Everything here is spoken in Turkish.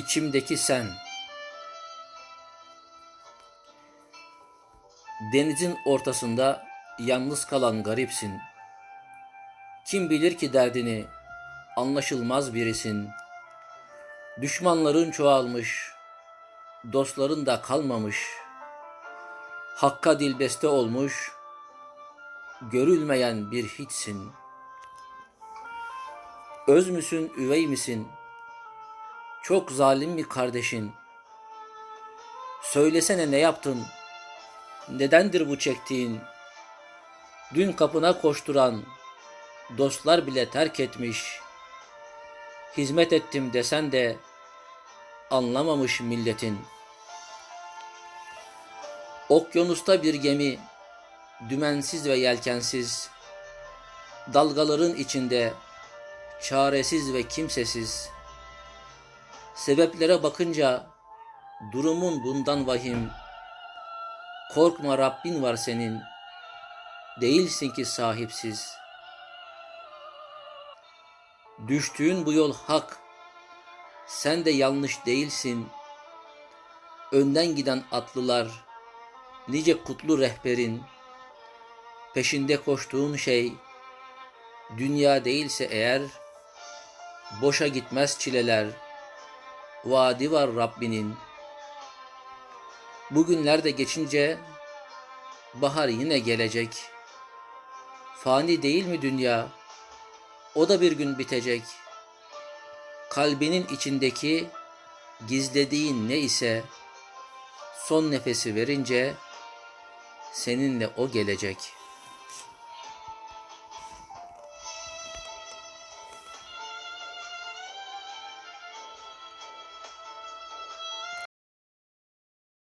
İçimdeki sen. Denizin ortasında yalnız kalan garipsin. Kim bilir ki derdini anlaşılmaz birisin. Düşmanların çoğalmış, dostların da kalmamış. Hakka dilbeste olmuş, görülmeyen bir hiçsin. Öz müsün, üvey misin? Çok zalim mi kardeşin? Söylesene ne yaptın? Nedendir bu çektiğin? Dün kapına koşturan dostlar bile terk etmiş. Hizmet ettim desen de anlamamış milletin. Okyanusta bir gemi, dümensiz ve yelkensiz, dalgaların içinde çaresiz ve kimsesiz. Sebeplere bakınca durumun bundan vahim. Korkma Rabbin var senin. Değilsin ki sahipsiz. Düştüğün bu yol hak. Sen de yanlış değilsin. Önden giden atlılar, nice kutlu rehberin, peşinde koştuğun şey, dünya değilse eğer, boşa gitmez çileler, vaadi var Rabbinin. Bugünlerde geçince, bahar yine gelecek. Fani değil mi dünya? O da bir gün bitecek. Kalbinin içindeki gizlediğin ne ise son nefesi verince seninle o gelecek.''